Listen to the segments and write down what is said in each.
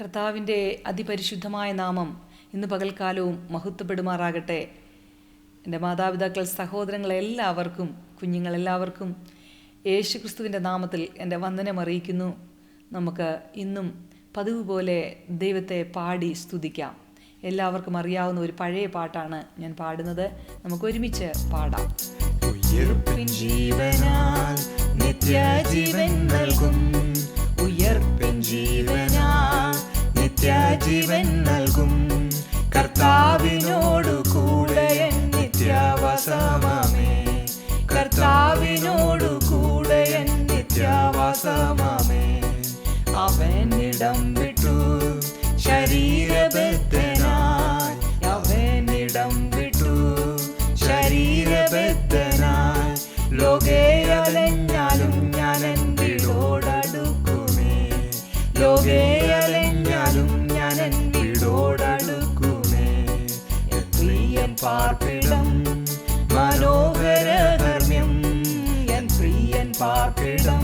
കർത്താവിന്റെ അതിപരിശുദ്ധമായ നാമം ഇന്ന് പകൽക്കാലവും മഹത്വപ്പെടുമാറാകട്ടെ. എന്റെ മാതാപിതാക്കൾ സഹോദരങ്ങളെല്ലാവർക്കും കുഞ്ഞുങ്ങളെല്ലാവർക്കും യേശു ക്രിസ്തുവിന്റെ നാമത്തിൽ എന്റെ വന്ദനം അറിയിക്കുന്നു. നമുക്ക് ഇന്നും പതിവ് പോലെ ദൈവത്തെ പാടി സ്തുതിക്കാം. എല്ലാവർക്കും അറിയാവുന്ന ഒരു പഴയ പാട്ടാണ് ഞാൻ പാടുന്നത്. നമുക്ക് ഒരുമിച്ച് പാടാം. ജീവനാൽ നിത്യജീവൻ നൽകും. ഉയർപ്പിൻ ജീവനാൽ നിത്യജീവൻ നൽകും. കർത്താവിനോടു കൂടെ എൻ നിത്യവാസമാമേ. കർത്താവിനോടു കൂടെ എൻ നിത്യവാസമാമേ. അവനിടം பார்த்திட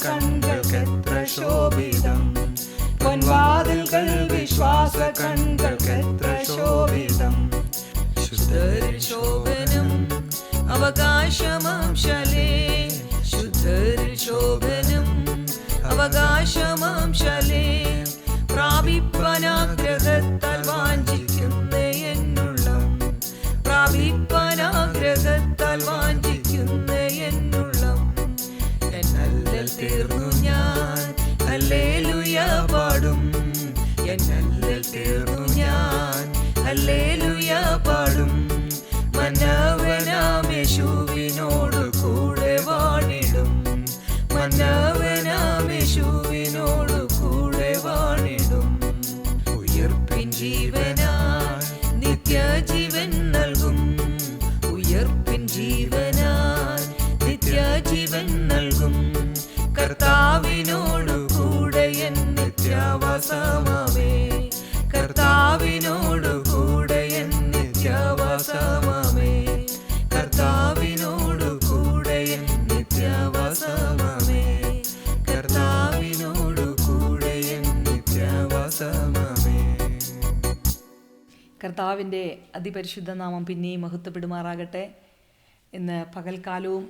വിശ്വാസ കൺകൾക്കെത്ര ശോഭിതം. പൊൻവാതിൽകൾ വിശ്വാസ കൺകൾക്കെത്ര ശോഭിതം. ശുദ്ധരിൽ ശോഭനം അവകാശമാം ശലേ. ശുദ്ധരിൽ ശോഭനം അവകാശമാം ശലേ. പ്രാപിപ്പനാഗ്രഹത്താൽ കർത്താവിന്റെ അതിപരിശുദ്ധ നാമം പിന്നെയും മഹത്വപ്പെടുമാറാകട്ടെ. ഇന്ന് പകൽക്കാലവും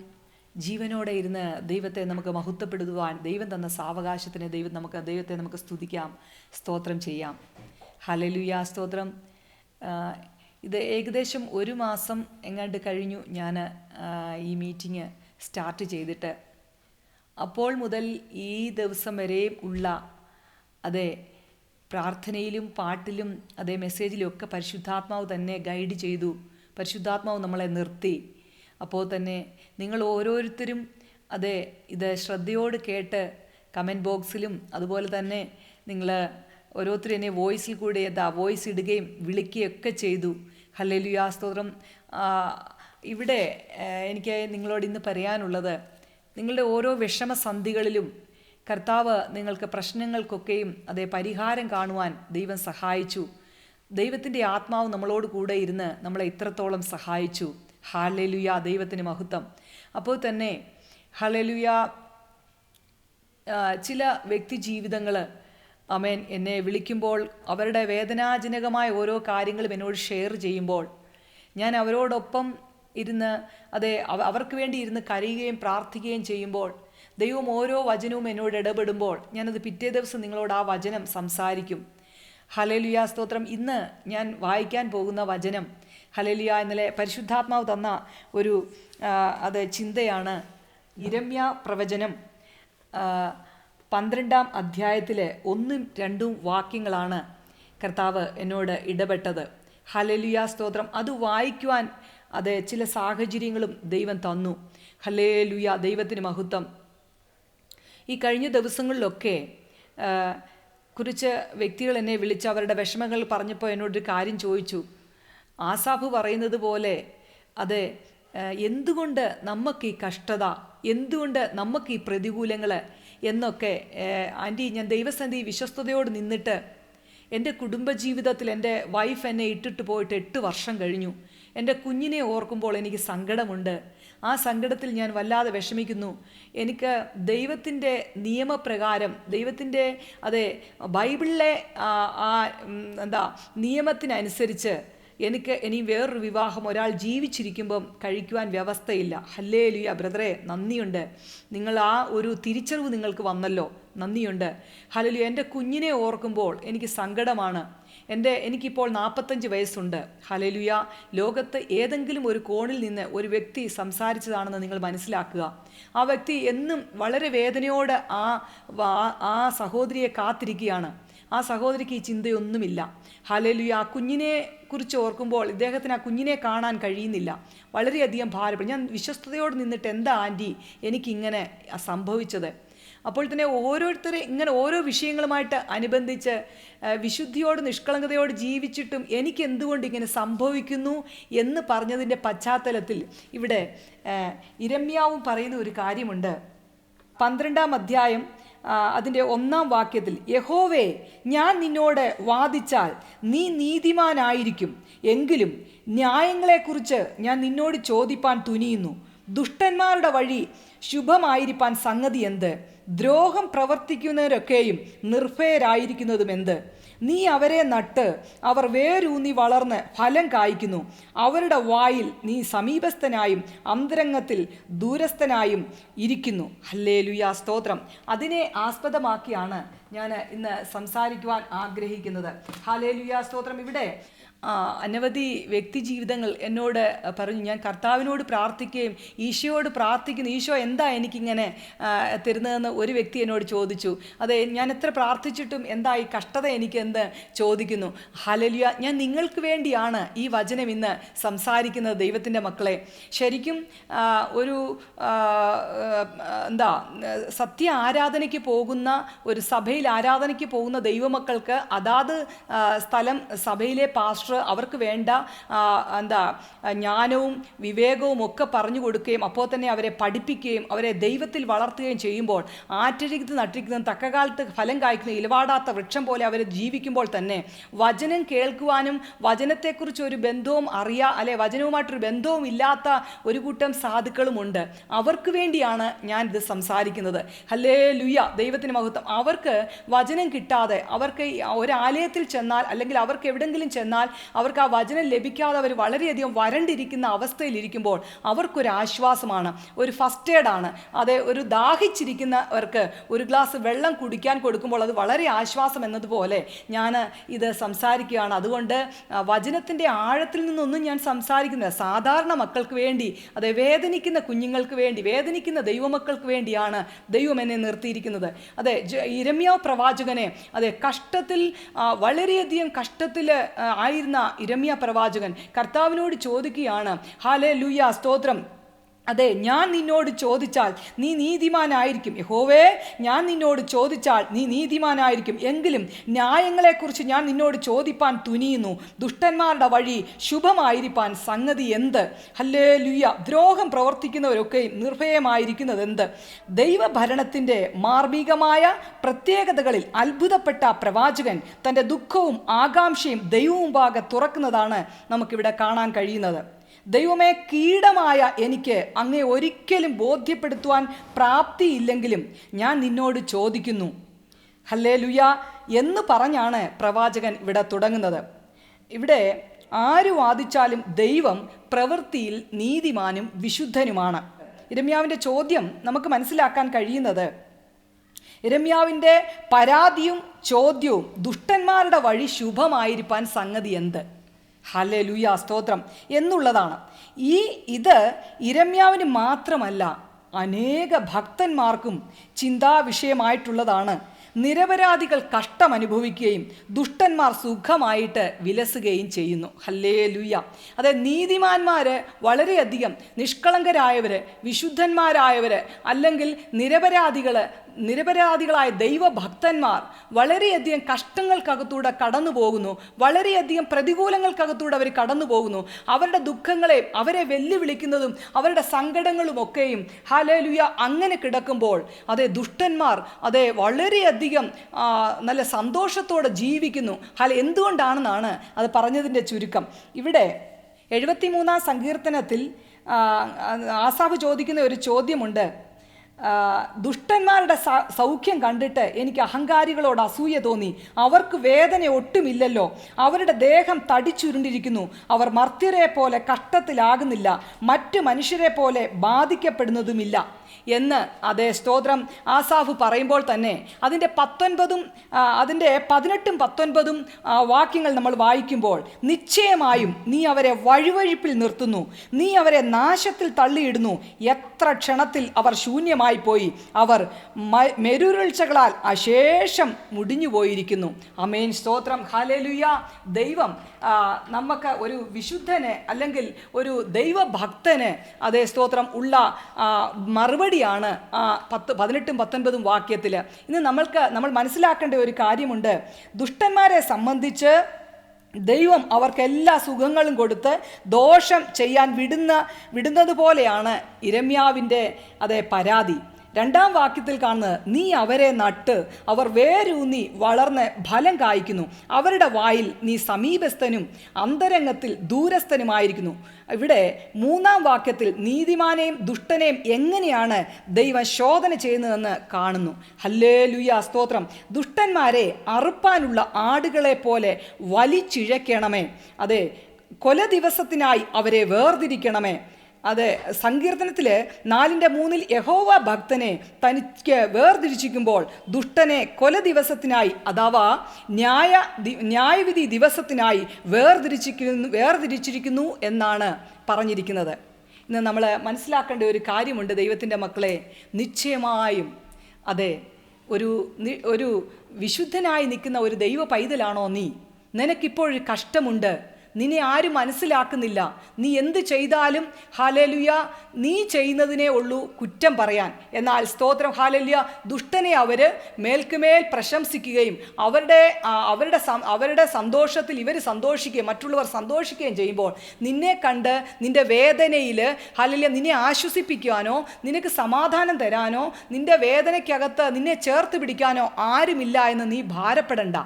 ജീവനോടെ ഇരുന്ന് ദൈവത്തെ നമുക്ക് മഹത്വപ്പെടുത്തുവാൻ ദൈവം തന്ന സാവകാശത്തിന് ദൈവം നമുക്ക് ദൈവത്തെ നമുക്ക് സ്തുതിക്കാം സ്തോത്രം ചെയ്യാം. ഹലലുയ സ്തോത്രം. ഇത് ഏകദേശം ഒരു മാസം എങ്ങാണ്ട് കഴിഞ്ഞു ഞാൻ ഈ മീറ്റിംഗ് സ്റ്റാർട്ട് ചെയ്തിട്ട്. അപ്പോൾ മുതൽ ഈ ദിവസം വരെയും ഉള്ള അതെ പ്രാർത്ഥനയിലും പാട്ടിലും അതേ മെസ്സേജിലും ഒക്കെ പരിശുദ്ധാത്മാവ് തന്നെ ഗൈഡ് ചെയ്തു. പരിശുദ്ധാത്മാവ് നമ്മളെ നിർത്തി. അപ്പോൾ തന്നെ നിങ്ങൾ ഓരോരുത്തരും അതെ ഇത് ശ്രദ്ധയോട് കേട്ട് കമന്റ് ബോക്സിലും അതുപോലെ തന്നെ നിങ്ങൾ ഓരോരുത്തരും എന്നെ വോയിസിൽ കൂടെ എന്താ വോയിസ് ഇടുകയും വിളിക്കുകയൊക്കെ ചെയ്തു. ഹല്ലേലൂയാ സ്തോത്രം. ഇവിടെ എനിക്ക് നിങ്ങളോട് ഇന്ന് പറയാനുള്ളത് നിങ്ങളുടെ ഓരോ വിഷമസന്ധികളിലും കർത്താവ് നിങ്ങൾക്ക് പ്രശ്നങ്ങൾക്കൊക്കെയും അതേ പരിഹാരം കാണുവാൻ ദൈവം സഹായിച്ചു. ദൈവത്തിന്റെ ആത്മാവ് നമ്മളോട് കൂടെ ഇരുന്ന് നമ്മളെ ഇത്രത്തോളം സഹായിച്ചു. ഹാലലുയ ദൈവത്തിന് മഹത്വം. അപ്പോൾ തന്നെ ഹലലുയ ചില വ്യക്തി ജീവിതങ്ങൾ അമേൻ എന്നെ വിളിക്കുമ്പോൾ അവരുടെ വേദനാജനകമായ ഓരോ കാര്യങ്ങളും എന്നോട് ഷെയർ ചെയ്യുമ്പോൾ ഞാൻ അവരോടൊപ്പം ഇരുന്ന് അതെ അവർക്ക് വേണ്ടി ഇരുന്ന് കരയുകയും പ്രാർത്ഥിക്കുകയും ചെയ്യുമ്പോൾ ദൈവം ഓരോ വചനവും എന്നോട് ഇടപെടുമ്പോൾ ഞാനത് പിറ്റേ ദിവസം നിങ്ങളോട് ആ വചനം സംസാരിക്കും. ഹലലിയ സ്തോത്രം. ഇന്ന് ഞാൻ വായിക്കാൻ പോകുന്ന വചനം ഹലലിയ ഇന്നലെ പരിശുദ്ധാത്മാവ് തന്ന ഒരു അത് ചിന്തയാണ്. ഇരമ്യ പ്രവചനം പന്ത്രണ്ടാം അധ്യായത്തിലെ ഒന്നും രണ്ടും വാക്യങ്ങളാണ് കർത്താവ് എന്നോട് ഇടപെട്ടത്. ഹലലിയ സ്തോത്രം. അത് വായിക്കുവാൻ അത് ചില സാഹചര്യങ്ങളും ദൈവം തന്നു. ഹലേ ലുയ ദൈവത്തിന് മഹത്വം. ഈ കഴിഞ്ഞ ദിവസങ്ങളിലൊക്കെ കുറിച്ച് വ്യക്തികൾ എന്നെ വിളിച്ച് അവരുടെ വിഷമങ്ങൾ പറഞ്ഞപ്പോൾ എന്നോടൊരു കാര്യം ചോദിച്ചു. ആസാഫ് പറയുന്നത് പോലെ അതെ എന്തുകൊണ്ട് നമുക്ക് ഈ കഷ്ടത എന്തുകൊണ്ട് നമുക്ക് ഈ പ്രതികൂലങ്ങൾ എന്നൊക്കെ ആന്റി ഞാൻ ദൈവസന്ധി വിശ്വസ്തയോട് നിന്നിട്ട് എന്റെ കുടുംബജീവിതത്തിൽ എന്റെ വൈഫ് എന്നെ ഇട്ടിട്ട് പോയിട്ട് എട്ട് വർഷം കഴിഞ്ഞു. എന്റെ കുഞ്ഞിനെ ഓർക്കുമ്പോൾ എനിക്ക് സങ്കടമുണ്ട്. ആ സങ്കടത്തിൽ ഞാൻ വല്ലാതെ വിഷമിക്കുന്നു. എനിക്ക് ദൈവത്തിന്റെ നിയമപ്രകാരം ദൈവത്തിന്റെ അതെ ബൈബിളിലെ ആ എന്താ നിയമത്തിനനുസരിച്ച് എനിക്ക് ഇനി വേറൊരു വിവാഹം ഒരാൾ ജീവിച്ചിരിക്കുമ്പം കഴിക്കുവാൻ വ്യവസ്ഥയില്ല. ഹല്ലേ ലുയ ബ്രദറെ നന്ദിയുണ്ട്. നിങ്ങൾ ആ ഒരു തിരിച്ചറിവ് നിങ്ങൾക്ക് വന്നല്ലോ. നന്ദിയുണ്ട്. ഹലലു എന്റെ കുഞ്ഞിനെ ഓർക്കുമ്പോൾ എനിക്ക് സങ്കടമാണ്. എന്റെ എനിക്കിപ്പോൾ നാൽപ്പത്തഞ്ച് വയസ്സുണ്ട്. ഹലലുയ ലോകത്ത് ഏതെങ്കിലും ഒരു കോണിൽ നിന്ന് ഒരു വ്യക്തി സംസാരിച്ചതാണെന്ന് നിങ്ങൾ മനസ്സിലാക്കുക. ആ വ്യക്തി എന്നും വളരെ വേദനയോട് ആ ആ- സഹോദരിയെ കാത്തിരിക്കുകയാണ്. ആ സഹോദരിക്ക് ഈ ചിന്തയൊന്നുമില്ല. ഹലലുയ ആ കുഞ്ഞിനെ കുറിച്ച് ഓർക്കുമ്പോൾ ഇദ്ദേഹത്തിന് ആ കുഞ്ഞിനെ കാണാൻ കഴിയുന്നില്ല. വളരെയധികം ഭാരപ്പെടും ഞാൻ വിശ്വസ്തയോട് നിന്നിട്ട് എന്താ ആന്റി എനിക്കിങ്ങനെ സംഭവിച്ചത്? അപ്പോൾ തന്നെ ഓരോരുത്തരെ ഇങ്ങനെ ഓരോ വിഷയങ്ങളുമായിട്ട് അനുബന്ധിച്ച് വിശുദ്ധിയോട് നിഷ്കളങ്കതയോട് ജീവിച്ചിട്ടും എനിക്ക് എന്തുകൊണ്ട് ഇങ്ങനെ സംഭവിക്കുന്നു എന്ന് പറഞ്ഞതിന്റെ പശ്ചാത്തലത്തിൽ ഇവിടെ ഇരമ്യാവും പറയുന്ന ഒരു കാര്യമുണ്ട്. പന്ത്രണ്ടാം അധ്യായം അതിന്റെ ഒന്നാം വാക്യത്തിൽ യഹോവേ ഞാൻ നിന്നോട് വാദിച്ചാൽ നീ നീതിമാനായിരിക്കും. എങ്കിലും ന്യായങ്ങളെക്കുറിച്ച് ഞാൻ നിന്നോട് ചോദിപ്പാൻ തുനിയുന്നു. ദുഷ്ടന്മാരുടെ വഴി ശുഭമായിരിക്കാൻ സംഗതി എന്ത്? ദ്രോഹം പ്രവർത്തിക്കുന്നവരൊക്കെയും നിർഭയരായിരിക്കുന്നതും എന്ത് നീ അവരെ നട്ട് അവർ വേരൂന്നി വളർന്ന് ഫലം കായ്ക്കുന്നു. അവരുടെ വായിൽ നീ സമീപസ്ഥനായും അന്തരംഗത്തിൽ ദൂരസ്ഥനായും ഇരിക്കുന്നു. ഹല്ലേ ലുയാ സ്തോത്രം. അതിനെ ആസ്പദമാക്കിയാണ് ഞാൻ ഇന്ന് സംസാരിക്കുവാൻ ആഗ്രഹിക്കുന്നത്. ഹലേ ലുയാ സ്തോത്രം. ഇവിടെ അനവധി വ്യക്തി ജീവിതങ്ങൾ എന്നോട് പറഞ്ഞു. ഞാൻ കർത്താവിനോട് പ്രാർത്ഥിക്കുകയും ഈശോയോട് പ്രാർത്ഥിക്കുന്നു. ഈശോ എന്താ എനിക്കിങ്ങനെ തരുന്നതെന്ന് ഒരു വ്യക്തി എന്നോട് ചോദിച്ചു. അതെ ഞാൻ എത്ര പ്രാർത്ഥിച്ചിട്ടും എന്താ ഈ കഷ്ടത എനിക്ക് എന്ത് ചോദിക്കുന്നു. ഹലലിയ ഞാൻ നിങ്ങൾക്ക് വേണ്ടിയാണ് ഈ വചനം ഇന്ന് സംസാരിക്കുന്നത് ദൈവത്തിന്റെ മക്കളെ. ശരിക്കും ഒരു എന്താ സത്യ ആരാധനയ്ക്ക് പോകുന്ന ഒരു സഭയിൽ ആരാധനയ്ക്ക് പോകുന്ന ദൈവമക്കൾക്ക് അതാത് സ്ഥലം സഭയിലെ പാസ്റ്റർ അവർക്ക് വേണ്ട എന്താ ജ്ഞാനവും വിവേകവും ഒക്കെ പറഞ്ഞു കൊടുക്കുകയും അപ്പോൾ തന്നെ അവരെ പഠിപ്പിക്കുകയും അവരെ ദൈവത്തിൽ വളർത്തുകയും ചെയ്യുമ്പോൾ ആറ്റരികത്ത് നട്ടിരിക്കുന്ന തക്കകാലത്ത് ഫലം കായ്ക്കുന്ന ഇലവാടാത്ത വൃക്ഷം പോലെ അവരെ ജീവിക്കുമ്പോൾ തന്നെ വചനം കേൾക്കുവാനും വചനത്തെക്കുറിച്ച് ഒരു ബന്ധവും അറിയാ അല്ലെ വചനവുമായിട്ടൊരു ബന്ധവും ഇല്ലാത്ത ഒരു കൂട്ടം സാധുക്കളുമുണ്ട് അവർക്ക് വേണ്ടിയാണ് ഞാൻ ഇത് സംസാരിക്കുന്നത്. ഹല്ലേ ലുയ ദൈവത്തിന് മഹത്വം. അവർക്ക് വചനം കിട്ടാതെ അവർക്ക് ഒരാലയത്തിൽ ചെന്നാൽ അല്ലെങ്കിൽ അവർക്ക് എവിടെങ്കിലും ചെന്നാൽ അവർക്ക് ആ വചനം ലഭിക്കാതെ അവർ വളരെയധികം വരണ്ടിരിക്കുന്ന അവസ്ഥയിലിരിക്കുമ്പോൾ അവർക്കൊരു ആശ്വാസമാണ്. ഒരു ഫസ്റ്റ് എയ്ഡാണ് അതെ ഒരു ദാഹിച്ചിരിക്കുന്നവർക്ക് ഒരു ഗ്ലാസ് വെള്ളം കുടിക്കാൻ കൊടുക്കുമ്പോൾ അത് വളരെ ആശ്വാസം എന്നതുപോലെ ഞാൻ ഇത് സംസാരിക്കുകയാണ്. അതുകൊണ്ട് വചനത്തിന്റെ ആഴത്തിൽ നിന്നൊന്നും ഞാൻ സംസാരിക്കുന്നില്ല. സാധാരണ മക്കൾക്ക് വേണ്ടി അതെ വേദനിക്കുന്ന കുഞ്ഞുങ്ങൾക്ക് വേണ്ടി വേദനിക്കുന്ന ദൈവമക്കൾക്ക് വേണ്ടിയാണ് ദൈവം എന്നെ നിർത്തിയിരിക്കുന്നത്. അതെ ഇരമ്യ പ്രവാചകനെ അതെ കഷ്ടത്തിൽ വളരെയധികം കഷ്ടത്തിൽ ആയിരുന്ന ഇരമ്യ പ്രവാചകൻ കർത്താവിനോട് ചോദിക്കുകയാണ് ഹാലേ ലുയ സ്തോത്രം. അതെ ഞാൻ നിന്നോട് ചോദിച്ചാൽ നീ നീതിമാനായിരിക്കും. യഹോവേ ഞാൻ നിന്നോട് ചോദിച്ചാൽ നീ നീതിമാനായിരിക്കും. എങ്കിലും ന്യായങ്ങളെക്കുറിച്ച് ഞാൻ നിന്നോട് ചോദിപ്പാൻ തുനിയുന്നു. ദുഷ്ടന്മാരുടെ വഴി ശുഭമായിരിക്കാൻ സംഗതി എന്ത്? ഹല്ലേ ലുയ്യ ദ്രോഹം പ്രവർത്തിക്കുന്നവരൊക്കെ നിർഭയമായിരിക്കുന്നത് എന്ത് ദൈവഭരണത്തിന്റെ മാർമികമായ പ്രത്യേകതകളിൽ അത്ഭുതപ്പെട്ട പ്രവാചകൻ തന്റെ ദുഃഖവും ആകാംക്ഷയും ദൈവവും പാകെ തുറക്കുന്നതാണ് നമുക്കിവിടെ കാണാൻ കഴിയുന്നത്. ദൈവമേ കീടമായ എനിക്ക് അങ്ങേ ഒരിക്കലും ബോധ്യപ്പെടുത്തുവാൻ പ്രാപ്തിയില്ലെങ്കിലും ഞാൻ നിന്നോട് ചോദിക്കുന്നു. ഹല്ലേ ലുയ എന്ന് പറഞ്ഞാണ് പ്രവാചകൻ ഇവിടെ തുടങ്ങുന്നത്. ഇവിടെ ആര് വാദിച്ചാലും ദൈവം പ്രവൃത്തിയിൽ നീതിമാനും വിശുദ്ധനുമാണ്. ഇരമ്യാവിന്റെ ചോദ്യം നമുക്ക് മനസ്സിലാക്കാൻ കഴിയുന്നത് ഇരമ്യാവിന്റെ പരാതിയും ചോദ്യവും ദുഷ്ടന്മാരുടെ വഴി ശുഭമായിരിക്കാൻ സംഗതി എന്ത്? ഹലേ ലുയ സ്തോത്രം എന്നുള്ളതാണ്. ഈ ഇത് ഇരമ്യാവിന് മാത്രമല്ല അനേക ഭക്തന്മാർക്കും ചിന്താവിഷയമായിട്ടുള്ളതാണ്. നിരപരാധികൾ കഷ്ടമനുഭവിക്കുകയും ദുഷ്ടന്മാർ സുഖമായിട്ട് വിലസുകയും ചെയ്യുന്നു. ഹല്ലേ ലുയ്യ അതെ നീതിമാന്മാർ വളരെയധികം നിഷ്കളങ്കരായവർ വിശുദ്ധന്മാരായവർ അല്ലെങ്കിൽ നിരപരാധികൾ നിരപരാധികളായ ദൈവഭക്തന്മാർ വളരെയധികം കഷ്ടങ്ങൾക്കകത്തൂടെ കടന്നു പോകുന്നു. വളരെയധികം പ്രതികൂലങ്ങൾക്കകത്തൂടെ അവർ കടന്നു പോകുന്നു. അവരുടെ ദുഃഖങ്ങളെ അവരെ വെല്ലുവിളിക്കുന്നതും അവരുടെ സങ്കടങ്ങളും ഒക്കെയും ഹാലേലുയ അങ്ങനെ കിടക്കുമ്പോൾ അതെ ദുഷ്ടന്മാർ അതെ വളരെയധികം നല്ല സന്തോഷത്തോടെ ജീവിക്കുന്നു. ഹല എന്തുകൊണ്ടാണെന്നാണ് അത് പറഞ്ഞതിന്റെ ചുരുക്കം. ഇവിടെ എഴുപത്തിമൂന്നാം സങ്കീർത്തനത്തിൽ ആസാബ് ചോദിക്കുന്ന ഒരു ചോദ്യമുണ്ട്. ദുഷ്ടന്മാരുടെ സൗഖ്യം കണ്ടിട്ട് എനിക്ക് അഹങ്കാരികളോട് അസൂയ തോന്നി. അവർക്ക് വേദന ഒട്ടുമില്ലല്ലോ. അവരുടെ ദേഹം തടിച്ചുരുണ്ടിരിക്കുന്നു. അവർ മർത്യരെ പോലെ കഷ്ടത്തിലാകുന്നില്ല. മറ്റ് മനുഷ്യരെ പോലെ ബാധിക്കപ്പെടുന്നതുമില്ല. എന്ന് അതേ സ്തോത്രം ആസാഫ് പറയുമ്പോൾ തന്നെ അതിന്റെ പത്തൊൻപതും അതിന്റെ പതിനെട്ടും പത്തൊൻപതും വാക്യങ്ങൾ നമ്മൾ വായിക്കുമ്പോൾ നിശ്ചയമായും നീ അവരെ വഴിവഴിപ്പിൽ നിർത്തുന്നു. നീ അവരെ നാശത്തിൽ തള്ളിയിടുന്നു. എത്ര ക്ഷണത്തിൽ അവർ ശൂന്യമായി പോയി അവർ മെരുരുൾച്ചകളാൽ അശേഷം മുടിഞ്ഞു പോയിരിക്കുന്നു അമേൻ. സ്തോത്രം. ഹലലുയ ദൈവം നമുക്ക് ഒരു വിശുദ്ധന് അല്ലെങ്കിൽ ഒരു ദൈവഭക്തന് അതേ സ്തോത്രം ഉള്ള ആ, മറുപടിയാണ് ആ പത്ത് പതിനെട്ടും പത്തൊൻപതും വാക്യത്തിൽ ഇന്ന് നമ്മൾക്ക് നമ്മൾ മനസ്സിലാക്കേണ്ട ഒരു കാര്യമുണ്ട്. ദുഷ്ടന്മാരെ സംബന്ധിച്ച് ദൈവം അവർക്ക് എല്ലാ സുഖങ്ങളും കൊടുത്ത് ദോഷം ചെയ്യാൻ വിടുന്ന വിടുന്നത് പോലെയാണ് ഇരമ്യാവിന്റെ അതേ പരാതി. രണ്ടാം വാക്യത്തിൽ കാണുന്നത് നീ അവരെ നട്ട് അവർ വേരൂന്നി വളർന്ന് ഫലം കായ്ക്കുന്നു. അവരുടെ വായിൽ നീ സമീപസ്ഥനും അന്തരംഗത്തിൽ ദൂരസ്ഥനുമായിരിക്കുന്നു. ഇവിടെ മൂന്നാം വാക്യത്തിൽ നീതിമാനെയും ദുഷ്ടനെയും എങ്ങനെയാണ് ദൈവം ശോധന ചെയ്യുന്നതെന്ന് കാണുന്നു. ഹല്ലേ ലുയ സ്തോത്രം. ദുഷ്ടന്മാരെ അറുപ്പാനുള്ള ആടുകളെ പോലെ വലിച്ചിഴക്കണമേ. അതെ കൊല ദിവസത്തിനായി അവരെ വേർതിരിക്കണമേ. അതെ സങ്കീർത്തനത്തിൽ നാലിന്റെ മൂന്നിൽ യഹോവ ഭക്തനെ തനിക്ക് വേർതിരിച്ചിരിക്കുമ്പോൾ ദുഷ്ടനെ കൊല ദിവസത്തിനായി അഥവാ ന്യായ ന്യായവിധി ദിവസത്തിനായി വേർതിരിച്ചിരിക്കുന്നു വേർതിരിച്ചിരിക്കുന്നു എന്നാണ് പറഞ്ഞിരിക്കുന്നത്. ഇന്ന് നമ്മൾ മനസ്സിലാക്കേണ്ട ഒരു കാര്യമുണ്ട് ദൈവത്തിന്റെ മക്കളെ. നിശ്ചയമായും അതെ ഒരു ഒരു വിശുദ്ധനായി നിൽക്കുന്ന ഒരു ദൈവ പൈതലാണോ നീ? നിനക്കിപ്പോഴൊരു കഷ്ടമുണ്ട്. നിന്നെ ആരും മനസ്സിലാക്കുന്നില്ല. നീ എന്ത് ചെയ്താലും ഹാലലുയ നീ ചെയ്യുന്നതിനെ ഉള്ളൂ കുറ്റം പറയാൻ. എന്നാൽ സ്തോത്രം ഹാലലുയ ദുഷ്ടനെ അവർ മേൽക്കുമേൽ പ്രശംസിക്കുകയും അവരുടെ അവരുടെ അവരുടെ സന്തോഷത്തിൽ ഇവർ സന്തോഷിക്കുകയും മറ്റുള്ളവർ സന്തോഷിക്കുകയും ചെയ്യുമ്പോൾ നിന്നെ കണ്ട് നിന്റെ വേദനയിൽ ഹാലേലുയ നിന്നെ ആശ്വസിപ്പിക്കുവാനോ നിനക്ക് സമാധാനം തരാനോ നിന്റെ വേദനയ്ക്കകത്ത് നിന്നെ ചേർത്ത് പിടിക്കാനോ ആരുമില്ല എന്ന് നീ ഭാരപ്പെടണ്ട.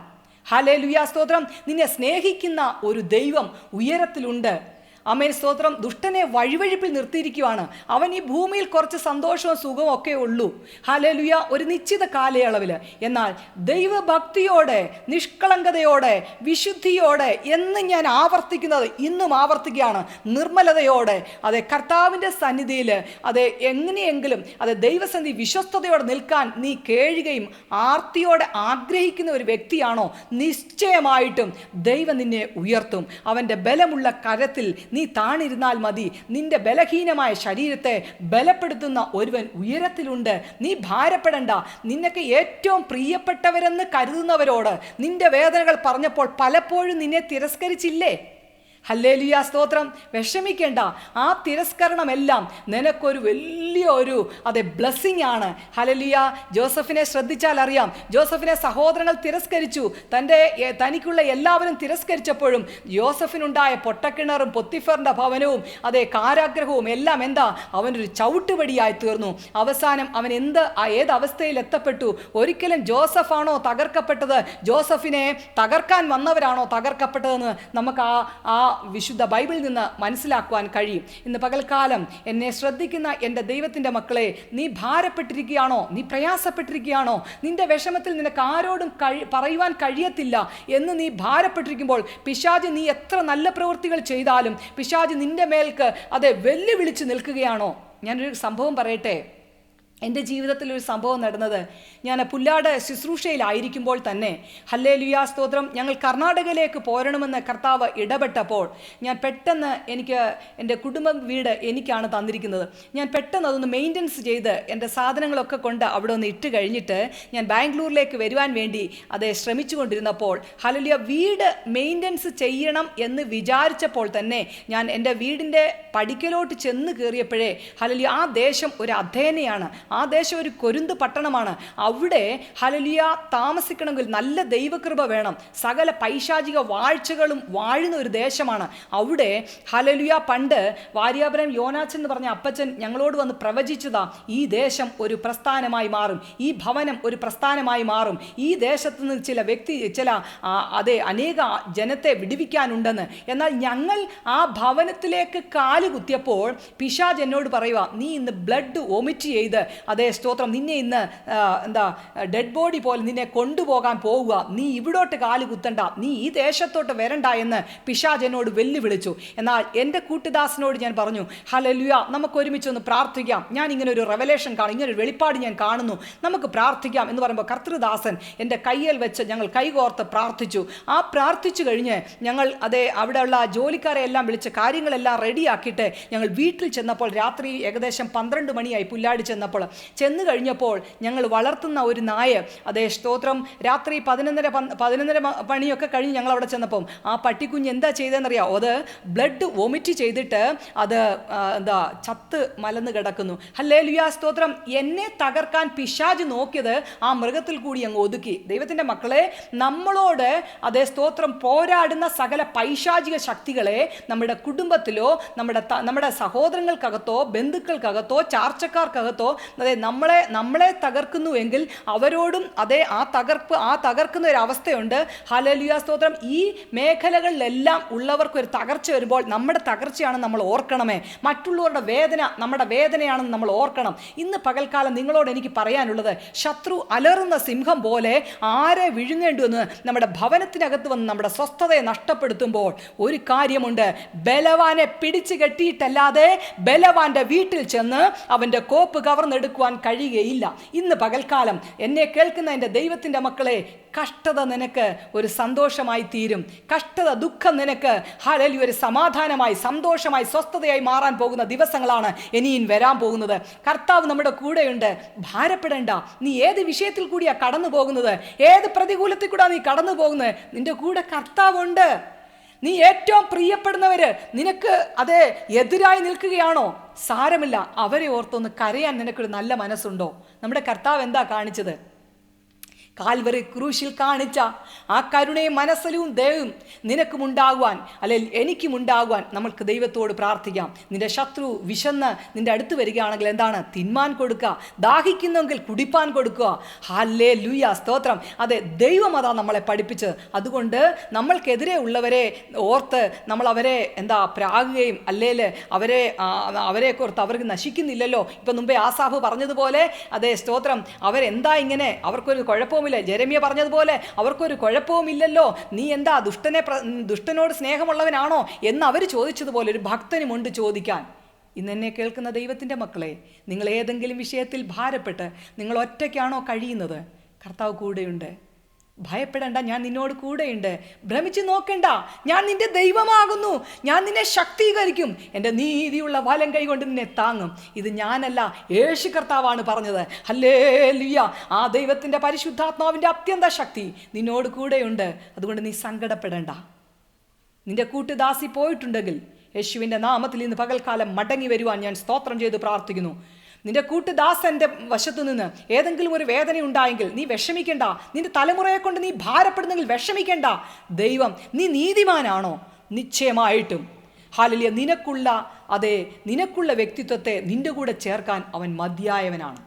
ഹലേ ലുയാ സ്തോത്രം. നിന്നെ സ്നേഹിക്കുന്ന ഒരു ദൈവം ഉയരത്തിലുണ്ട്. അമേൻ സ്തോത്രം. ദുഷ്ടനെ വഴിവഴിപ്പിൽ നിർത്തിയിരിക്കുവാണ്. അവൻ ഈ ഭൂമിയിൽ കുറച്ച് സന്തോഷവും സുഖവും ഒക്കെ ഉള്ളൂ. ഹലലുയ ഒരു നിശ്ചിത കാലയളവിൽ എന്നാൽ ദൈവഭക്തിയോടെ നിഷ്കളങ്കതയോടെ വിശുദ്ധിയോടെ എന്ന് ഞാൻ ആവർത്തിക്കുന്നത് ഇന്നും ആവർത്തിക്കുകയാണ്. നിർമ്മലതയോടെ അതെ കർത്താവിന്റെ സന്നിധിയിൽ അതെ എങ്ങനെയെങ്കിലും അതെ ദൈവസന്ധി വിശ്വസ്തയോടെ നിൽക്കാൻ നീ കേഴുകയും ആർത്തിയോടെ ആഗ്രഹിക്കുന്ന ഒരു വ്യക്തിയാണോ? നിശ്ചയമായിട്ടും ദൈവം നിന്നെ ഉയർത്തും. അവന്റെ ബലമുള്ള കരത്തിൽ നീ താണിരുന്നാൽ മതി. നിന്റെ ബലഹീനമായ ശരീരത്തെ ബലപ്പെടുത്തുന്ന ഒരുവൻ ഉയരത്തിലുണ്ട്. നീ ഭാരപ്പെടണ്ട. നിനക്ക് ഏറ്റവും പ്രിയപ്പെട്ടവരെന്ന് കരുതുന്നവരോട് നിന്റെ വേദനകൾ പറഞ്ഞപ്പോൾ പലപ്പോഴും നിന്നെ തിരസ്കരിച്ചില്ലേ? ഹല്ലേലുയ സ്തോത്രം. വിഷമിക്കേണ്ട. ആ തിരസ്കരണമെല്ലാം നിനക്കൊരു വലിയ ഒരു അതെ ബ്ലെസ്സിങ് ആണ് ഹലലിയ ജോസഫിനെ ശ്രദ്ധിച്ചാൽ അറിയാം. ജോസഫിനെ സഹോദരങ്ങൾ തിരസ്കരിച്ചു. തന്റെ തനിക്കുള്ള എല്ലാവരും തിരസ്കരിച്ചപ്പോഴും ജോസഫിനുണ്ടായ പൊട്ടക്കിണറും പൊത്തിഫറിന്റെ ഭവനവും അതെ കാരാഗ്രഹവും എല്ലാം എന്താ? അവനൊരു ചവിട്ടുപടിയായി തീർന്നു. അവസാനം അവൻ എന്ത് ഏത് അവസ്ഥയിൽ എത്തപ്പെട്ടു? ഒരിക്കലും ജോസഫാണോ തകർക്കപ്പെട്ടത്? ജോസഫിനെ തകർക്കാൻ വന്നവരാണോ തകർക്കപ്പെട്ടതെന്ന് നമുക്ക് ആ ആ വിശുദ്ധ ബൈബിളിൽ നിന്ന് മനസ്സിലാക്കുവാൻ കഴിയും. ഇന്ന് പകൽക്കാലം എന്നെ ശ്രദ്ധിക്കുന്ന എന്റെ ദൈവത്തിന്റെ മക്കളെ നീ ഭാരപ്പെട്ടിരിക്കുകയാണോ? നീ പ്രയാസപ്പെട്ടിരിക്കുകയാണോ? നിന്റെ വിഷമത്തിൽ നിനക്ക് ആരോടും കഴി പറയുവാൻ കഴിയത്തില്ല എന്ന് നീ ഭാരപ്പെട്ടിരിക്കുമ്പോൾ പിശാജ് നീ എത്ര നല്ല പ്രവൃത്തികൾ ചെയ്താലും പിശാജ് നിന്റെ മേൽക്ക് അതെ വെല്ലുവിളിച്ച് നിൽക്കുകയാണോ? ഞാനൊരു സംഭവം പറയട്ടെ? എന്റെ ജീവിതത്തിൽ ഒരു സംഭവം നടന്നത് ഞാൻ പുല്ലാട് ശുശ്രൂഷയിലായിരിക്കുമ്പോൾ തന്നെ. ഹല്ലേ ലുയാ സ്തോത്രം. ഞങ്ങൾ കർണാടകയിലേക്ക് പോരണമെന്ന് കർത്താവ് ഇടപെട്ടപ്പോൾ ഞാൻ പെട്ടെന്ന് എനിക്ക് എന്റെ കുടുംബ വീട് എനിക്കാണ് തന്നിരിക്കുന്നത്. ഞാൻ പെട്ടെന്ന് അതൊന്ന് മെയിന്റനൻസ് ചെയ്ത് എന്റെ സാധനങ്ങളൊക്കെ കൊണ്ട് അവിടെ ഒന്ന് ഇട്ട് കഴിഞ്ഞിട്ട് ഞാൻ ബാംഗ്ലൂരിലേക്ക് വരുവാൻ വേണ്ടി അത് ശ്രമിച്ചുകൊണ്ടിരുന്നപ്പോൾ ഹലലിയ വീട് മെയിന്റനൻസ് ചെയ്യണം എന്ന് വിചാരിച്ചപ്പോൾ തന്നെ ഞാൻ എന്റെ വീടിന്റെ പടിക്കലോട്ട് ചെന്ന് കയറിയപ്പോഴേ ഹലലിയ ആ ദേശം ഒരു അധേനയാണ്. ആ ദേശം ഒരു കൊരുന്ത് പട്ടണമാണ്. അവിടെ ഹലലിയ താമസിക്കണമെങ്കിൽ നല്ല ദൈവകൃപ വേണം. സകല പൈശാചിക വാഴ്ചകളും വാഴുന്ന ഒരു ദേശമാണ്. അവിടെ ഹലലിയ പണ്ട് വാര്യാപുരം യോനാച്ചൻ എന്ന് പറഞ്ഞ അപ്പച്ചൻ ഞങ്ങളോട് വന്ന് പ്രവചിച്ചതാ ഈ ദേശം ഒരു പ്രസ്ഥാനമായി മാറും. ഈ ഭവനം ഒരു പ്രസ്ഥാനമായി മാറും. ഈ ദേശത്ത് നിന്ന് ചില വ്യക്തി ചില അതെ അനേക ജനത്തെ വിടുവിക്കാനുണ്ടെന്ന്. എന്നാൽ ഞങ്ങൾ ആ ഭവനത്തിലേക്ക് കാലുകുത്തിയപ്പോൾ പിശാജ് എന്നോട് പറയുക നീ ഇന്ന് ബ്ലഡ് വൊമിറ്റ് ചെയ്ത് അതേ സ്തോത്രം നിന്നെ ഇന്ന് എന്താ ഡെഡ് ബോഡി പോലെ നിന്നെ കൊണ്ടുപോകാൻ പോവുക. നീ ഇവിടോട്ട് കാൽ കുത്തണ്ട. നീ ഈ ദേശത്തോട്ട് വരണ്ട എന്ന് പിശാജ് എന്നോട് വെല്ലുവിളിച്ചു. എന്നാൽ എന്റെ കൂട്ടുദാസിനോട് ഞാൻ പറഞ്ഞു ഹലലുയ നമുക്ക് ഒരുമിച്ച് ഒന്ന് പ്രാർത്ഥിക്കാം. ഞാൻ ഇങ്ങനെ ഒരു റെവലേഷൻ കാണും. ഇങ്ങനെ ഒരു വെളിപ്പാട് ഞാൻ കാണുന്നു. നമുക്ക് പ്രാർത്ഥിക്കാം. എന്ന് പറയുമ്പോൾ കർത്തൃദാസൻ എന്റെ കയ്യിൽ വെച്ച് ഞങ്ങൾ കൈകോർത്ത് പ്രാർത്ഥിച്ചു. ആ പ്രാർത്ഥിച്ചു കഴിഞ്ഞ് ഞങ്ങൾ അതേ അവിടെയുള്ള ജോലിക്കാരെ എല്ലാം വിളിച്ച് കാര്യങ്ങളെല്ലാം റെഡിയാക്കിയിട്ട് ഞങ്ങൾ വീട്ടിൽ ചെന്നപ്പോൾ രാത്രി ഏകദേശം പന്ത്രണ്ട് മണിയായി പുല്ലാടി ചെന്നപ്പോൾ ചെന്ന് കഴിഞ്ഞപ്പോൾ ഞങ്ങൾ വളർത്തുന്ന ഒരു നായ. അതേ സ്തോത്രം. രാത്രി പതിനൊന്നര പതിനൊന്നര പണിയൊക്കെ കഴിഞ്ഞ് ഞങ്ങൾ അവിടെ ചെന്നപ്പം ആ പട്ടിക്കുഞ്ഞ് എന്താ ചെയ്തതെന്നറിയാം അത് ബ്ലഡ് വൊമിറ്റ് ചെയ്തിട്ട് അത് എന്താ ചത്ത് മലന്ന് കിടക്കുന്നു. ഹല്ലേ ലുയാ സ്തോത്രം. എന്നെ തകർക്കാൻ പിശാജ് നോക്കിയത് ആ മൃഗത്തിൽ കൂടി അങ്ങ് ഒതുക്കി. ദൈവത്തിന്റെ മക്കളെ നമ്മളോട് അതേ സ്തോത്രം പോരാടുന്ന സകല പൈശാചിക ശക്തികളെ നമ്മുടെ കുടുംബത്തിലോ നമ്മുടെ നമ്മുടെ സഹോദരങ്ങൾക്കകത്തോ ബന്ധുക്കൾക്കകത്തോ ചാർച്ചക്കാർക്കകത്തോ അതെ നമ്മളെ നമ്മളെ തകർക്കുന്നു എങ്കിൽ അവരോടും അതേ ആ തകർപ്പ് ആ തകർക്കുന്ന ഒരു അവസ്ഥയുണ്ട്. ഹലലിയ സ്തോത്രം. ഈ മേഖലകളിലെല്ലാം ഉള്ളവർക്ക് ഒരു തകർച്ച വരുമ്പോൾ നമ്മുടെ തകർച്ചയാണ് നമ്മൾ ഓർക്കണമേ. മറ്റുള്ളവരുടെ വേദന നമ്മുടെ വേദനയാണെന്ന് നമ്മൾ ഓർക്കണം. ഇന്ന് പകൽക്കാലം നിങ്ങളോട് എനിക്ക് പറയാനുള്ളത് ശത്രു അലറുന്ന സിംഹം പോലെ ആരെ വിഴുങ്ങേണ്ടുവെന്ന് നമ്മുടെ ഭവനത്തിനകത്ത് വന്ന് നമ്മുടെ സ്വസ്ഥതയെ നഷ്ടപ്പെടുത്തുമ്പോൾ ഒരു കാര്യമുണ്ട്. ബലവാനെ പിടിച്ചു കെട്ടിയിട്ടല്ലാതെ ബലവാന്റെ വീട്ടിൽ ചെന്ന് അവന്റെ കോപ്പ് കവർന്നെടുക്കുവാൻ കഴിയുകയില്ല. ഇന്ന് പകൽക്കാലം എന്നെ കേൾക്കുന്ന എന്റെ ദൈവത്തിന്റെ മക്കളെ കഷ്ടത നിനക്ക് ഒരു സന്തോഷമായി തീരും. കഷ്ടത ദുഃഖം നിനക്ക് ഹലലി ഒരു സമാധാനമായി സന്തോഷമായി സ്വസ്ഥതയായി മാറാൻ പോകുന്ന ദിവസങ്ങളാണ് ഇനിയും വരാൻ പോകുന്നത്. കർത്താവ് നമ്മുടെ കൂടെയുണ്ട്. ഭാരപ്പെടേണ്ട. നീ ഏത് വിഷയത്തിൽ കൂടിയാണ് കടന്നു പോകുന്നത് ഏത് പ്രതികൂലത്തിൽ കൂടാ നീ കടന്നു പോകുന്നത് നിന്റെ കൂടെ കർത്താവുണ്ട്. നീ ഏറ്റവും പ്രിയപ്പെടുന്നവര് നിനക്ക് അതെ എതിരായി നിൽക്കുകയാണോ? സാരമില്ല. അവരെ ഓർത്തൊന്ന് കരയാൻ നിനക്കൊരു നല്ല മനസ്സുണ്ടോ? നമ്മുടെ കർത്താവ് എന്താ കാണിച്ചത്? കാൽവറി ക്രൂശിൽ കാണിച്ച ആ കരുണയും മനസ്സലും ദയവും നിനക്കുമുണ്ടാകുവാൻ അല്ലെങ്കിൽ എനിക്കും ഉണ്ടാകുവാൻ നമ്മൾക്ക് ദൈവത്തോട് പ്രാർത്ഥിക്കാം. നിന്റെ ശത്രു വിശന്ന് നിന്റെ അടുത്ത് വരികയാണെങ്കിൽ എന്താണ്? തിന്മാൻ കൊടുക്കുക ദാഹിക്കുന്നെങ്കിൽ കുടിപ്പാൻ കൊടുക്കുക. ഹല്ലേ ലൂയ സ്തോത്രം. അതെ ദൈവം അതാ നമ്മളെ പഠിപ്പിച്ചത്. അതുകൊണ്ട് നമ്മൾക്കെതിരെ ഉള്ളവരെ ഓർത്ത് നമ്മൾ അവരെ എന്താ പ്രാകുകയും അല്ലേൽ അവരെ അവരെ ഓർത്ത് അവർക്ക് നശിക്കുന്നില്ലല്ലോ. ഇപ്പം മുമ്പേ ആസാഫ് പറഞ്ഞതുപോലെ അതെ സ്തോത്രം. അവരെന്താ ഇങ്ങനെ അവർക്കൊരു കുഴപ്പവുമില്ല ജെരമിയ പറഞ്ഞതുപോലെ അവർക്കൊരു കുഴപ്പവുമില്ലല്ലോ. നീ എന്താ ദുഷ്ടനെ ദുഷ്ടനോട് സ്നേഹമുള്ളവനാണോ എന്ന് അവർ ചോദിച്ചതുപോലെ ഒരു ഭക്തനുമുണ്ട് ചോദിക്കാൻ. ഇന്ന് എന്നെ കേൾക്കുന്ന ദൈവത്തിന്റെ മക്കളെ നിങ്ങൾ ഏതെങ്കിലും വിഷയത്തിൽ ഭാരപ്പെട്ട് നിങ്ങൾ ഒറ്റയ്ക്കാണോ കഴിയുന്നത്? കർത്താവ് കൂടെയുണ്ട്. ഭയപ്പെടേണ്ട ഞാൻ നിന്നോട് കൂടെയുണ്ട്. ഭ്രമിച്ച് നോക്കണ്ട ഞാൻ നിന്റെ ദൈവമാകുന്നു. ഞാൻ നിന്നെ ശക്തീകരിക്കും. എന്റെ നീതിയുള്ള വലം കൈകൊണ്ട് നിന്നെ താങ്ങും. ഇത് ഞാനല്ല യേശു കർത്താവാണ് പറഞ്ഞത്. അല്ലേ ലിയ ആ ദൈവത്തിന്റെ പരിശുദ്ധാത്മാവിന്റെ അത്യന്ത ശക്തി നിന്നോട് കൂടെയുണ്ട്. അതുകൊണ്ട് നീ സങ്കടപ്പെടേണ്ട. നിന്റെ കൂട്ടുദാസി പോയിട്ടുണ്ടെങ്കിൽ യേശുവിന്റെ നാമത്തിൽ ഇന്ന് പകൽക്കാലം മടങ്ങി വരുവാൻ ഞാൻ സ്തോത്രം ചെയ്ത് പ്രാർത്ഥിക്കുന്നു. നിന്റെ കൂട്ടുദാസന്റെ വശത്തു നിന്ന് ഏതെങ്കിലും ഒരു വേദന ഉണ്ടായെങ്കിൽ നീ വിഷമിക്കണ്ട. നിന്റെ തലമുറയെ കൊണ്ട് നീ ഭാരപ്പെടുന്നെങ്കിൽ വിഷമിക്കണ്ട. ദൈവം നീ നീതിമാനാണോ? നിശ്ചയമായിട്ടും. ഹാലലിയ നിനക്കുള്ള അതെ നിനക്കുള്ള വ്യക്തിത്വത്തെ നിന്റെ കൂടെ ചേർക്കാൻ അവൻ മതിയായവനാണ്.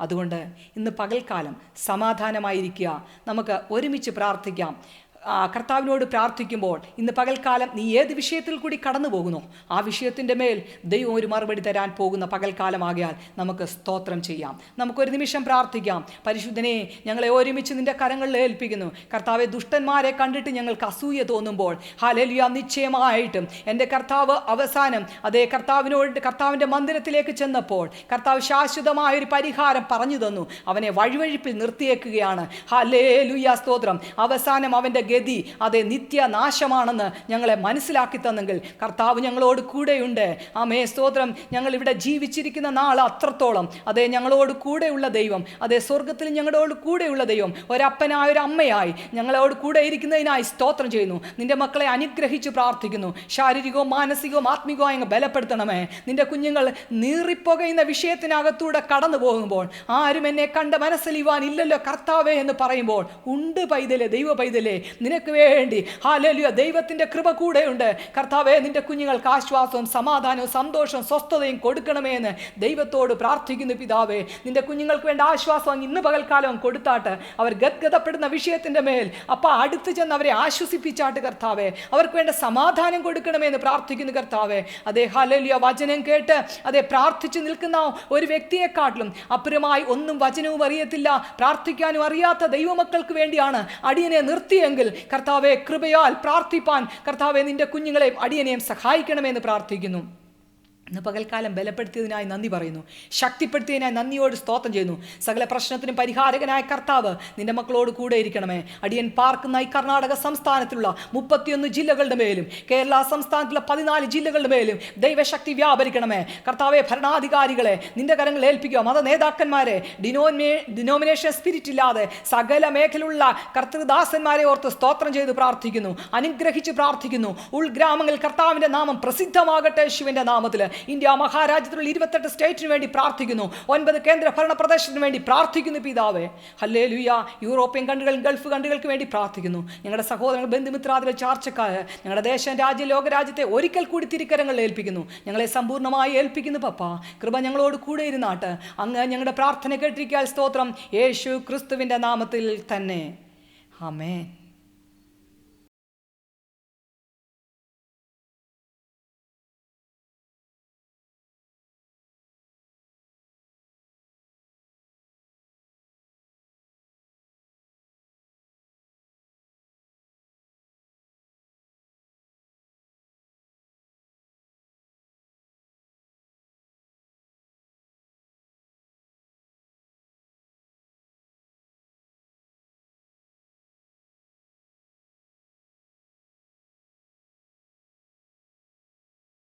അതുകൊണ്ട് ഇന്ന് പകൽക്കാലം സമാധാനമായിരിക്കുക. നമുക്ക് ഒരുമിച്ച് പ്രാർത്ഥിക്കാം. കർത്താവിനോട് പ്രാർത്ഥിക്കുമ്പോൾ ഇന്ന് പകൽക്കാലം നീ ഏത് വിഷയത്തിൽ കൂടി കടന്നു പോകുന്നു ആ വിഷയത്തിന്റെ മേൽ ദൈവം ഒരു മറുപടി തരാൻ പോകുന്ന പകൽക്കാലമാകിയാൽ നമുക്ക് സ്തോത്രം ചെയ്യാം. നമുക്കൊരു നിമിഷം പ്രാർത്ഥിക്കാം. പരിശുദ്ധനെ ഞങ്ങളെ ഒരുമിച്ച് നിന്റെ കരങ്ങളിൽ ഏൽപ്പിക്കുന്നു. കർത്താവെ ദുഷ്ടന്മാരെ കണ്ടിട്ട് ഞങ്ങൾക്ക് അസൂയ തോന്നുമ്പോൾ ഹാലലിയ നിശ്ചയമായിട്ടും എന്റെ കർത്താവ് അവസാനം അതേ കർത്താവിനോട് കർത്താവിന്റെ മന്ദിരത്തിലേക്ക് ചെന്നപ്പോൾ കർത്താവ് ശാശ്വതമായൊരു പരിഹാരം പറഞ്ഞു തന്നു. അവനെ വഴിവഴിപ്പിൽ നിർത്തിയേക്കുകയാണ്. ഹാലേ ലുയ സ്തോത്രം. അവസാനം അവന്റെ ഗതി അത് നിത്യനാശമാണെന്ന് ഞങ്ങളെ മനസ്സിലാക്കി തന്നെങ്കിൽ കർത്താവ് ഞങ്ങളോട് കൂടെയുണ്ട്. ആമേ സ്തോത്രം. ഞങ്ങൾ ഇവിടെ ജീവിച്ചിരിക്കുന്ന നാൾ അത്രത്തോളം അതേ ഞങ്ങളോട് കൂടെയുള്ള ദൈവം അതേ സ്വർഗത്തിൽ ഞങ്ങളോട് കൂടെയുള്ള ദൈവം ഒരപ്പനായ ഒരു അമ്മയായി ഞങ്ങളോട് കൂടെ ഇരിക്കുന്നതിനായി സ്തോത്രം ചെയ്യുന്നു. നിന്റെ മക്കളെ അനുഗ്രഹിച്ച് പ്രാർത്ഥിക്കുന്നു. ശാരീരികവും മാനസികവും ആത്മികവും അങ്ങ് ബലപ്പെടുത്തണമേ. നിന്റെ കുഞ്ഞുങ്ങൾ നീറിപ്പുകയുന്ന വിഷയത്തിനകത്തൂടെ കടന്നു പോകുമ്പോൾ ആരും എന്നെ കണ്ട് മനസ്സിലിവാൻ ഇല്ലല്ലോ കർത്താവേ എന്ന് പറയുമ്പോൾ ഉണ്ട് പൈതലെ ദൈവ പൈതലെ നിനക്ക് വേണ്ടി. ഹാലലിയ ദൈവത്തിന്റെ കൃപ കൂടെയുണ്ട്. കർത്താവേ നിന്റെ കുഞ്ഞുങ്ങൾക്ക് ആശ്വാസവും സമാധാനവും സന്തോഷവും സ്വസ്ഥതയും കൊടുക്കണമേ എന്ന് ദൈവത്തോട് പ്രാർത്ഥിക്കുന്നു പിതാവേ. നിന്റെ കുഞ്ഞുങ്ങൾക്ക് വേണ്ട ആശ്വാസം ഇന്ന് പകൽക്കാലം കൊടുത്താട്ട് അവർ ഗദ്ഗതപ്പെടുന്ന വിഷയത്തിന്റെ മേൽ അപ്പം അടുത്ത് ചെന്ന് അവരെ ആശ്വസിപ്പിച്ചാട്ട് കർത്താവേ. അവർക്ക് വേണ്ട സമാധാനം കൊടുക്കണമേ എന്ന് പ്രാർത്ഥിക്കുന്നു കർത്താവേ. അതേ ഹലലിയ വചനം കേട്ട് അതേ പ്രാർത്ഥിച്ചു നിൽക്കുന്ന ഒരു വ്യക്തിയെക്കാട്ടിലും അപ്പുറമായി ഒന്നും വചനവും അറിയത്തില്ല. പ്രാർത്ഥിക്കാനും അറിയാത്ത ദൈവമക്കൾക്ക് വേണ്ടിയാണ് അടിയനെ നിർത്തിയെങ്കിൽ കർത്താവെ കൃപയാൽ പ്രാർത്ഥിപ്പാൻ കർത്താവെ നിന്റെ കുഞ്ഞുങ്ങളെയും അടിയനെയും സഹായിക്കണമെന്ന് പ്രാർത്ഥിക്കുന്നു. ഇന്ന് പകൽക്കാലം ബലപ്പെടുത്തിയതിനായി നന്ദി പറയുന്നു. ശക്തിപ്പെടുത്തിയതിനായി നന്ദിയോട് സ്തോത്രം ചെയ്യുന്നു. സകല പ്രശ്നത്തിനും പരിഹാരകനായ കർത്താവ് നിന്റെ മക്കളോട് കൂടെ ഇരിക്കണമേ. അടിയൻ പാർക്ക് ഈ കർണാടക സംസ്ഥാനത്തിലുള്ള മുപ്പത്തിയൊന്ന് ജില്ലകളുടെ മേലും കേരള സംസ്ഥാനത്തിലുള്ള പതിനാല് ജില്ലകളുടെ മേലും ദൈവശക്തി വ്യാപരിക്കണമേ. കർത്താവെ ഭരണാധികാരികളെ നിന്റെ കരങ്ങൾ ഏൽപ്പിക്കുക. മത നേതാക്കന്മാരെ ഡിനോമേ ഡിനോമിനേഷൻ സ്പിരിറ്റ് ഇല്ലാതെ സകല മേഖലയുള്ള കർത്തൃദാസന്മാരെ ഓർത്ത് സ്തോത്രം ചെയ്ത് പ്രാർത്ഥിക്കുന്നു. അനുഗ്രഹിച്ച് പ്രാർത്ഥിക്കുന്നു. ഉൾഗ്രാമങ്ങളിൽ കർത്താവിന്റെ നാമം പ്രസിദ്ധമാകട്ടെ ശിവന്റെ നാമത്തിൽ ഇന്ത്യ മഹാരാജ്യത്തിലുള്ള ഇരുപത്തെട്ട് സ്റ്റേറ്റിന് വേണ്ടി പ്രാർത്ഥിക്കുന്നു. ഒൻപത് കേന്ദ്ര ഭരണ പ്രദേശത്തിന് വേണ്ടി പ്രാർത്ഥിക്കുന്നു പിതാവേ. ഹല്ലേ ലുയ യൂറോപ്യൻ കണ്ടുകൾ ഗൾഫ് കണ്ടുകൾക്ക് വേണ്ടി പ്രാർത്ഥിക്കുന്നു. ഞങ്ങളുടെ സഹോദരങ്ങൾ ബന്ധുമിത്രാദികൾ ചാർച്ചക്കാർ ഞങ്ങളുടെ ദേശം രാജ്യം ലോകരാജ്യത്തെ ഒരിക്കൽ കൂടി തിരിക്കരങ്ങളിൽ ഏൽപ്പിക്കുന്നു. ഞങ്ങളെ സമ്പൂർണമായി ഏൽപ്പിക്കുന്നു പപ്പ. കൃപ ഞങ്ങളോട് കൂടെ ഇരുന്നാട്ട് അങ്ങ് ഞങ്ങളുടെ പ്രാർത്ഥന കേട്ടിരിക്കാൻ സ്തോത്രം. യേശു ക്രിസ്തുവിന്റെ നാമത്തിൽ തന്നെ. ആമേൻ.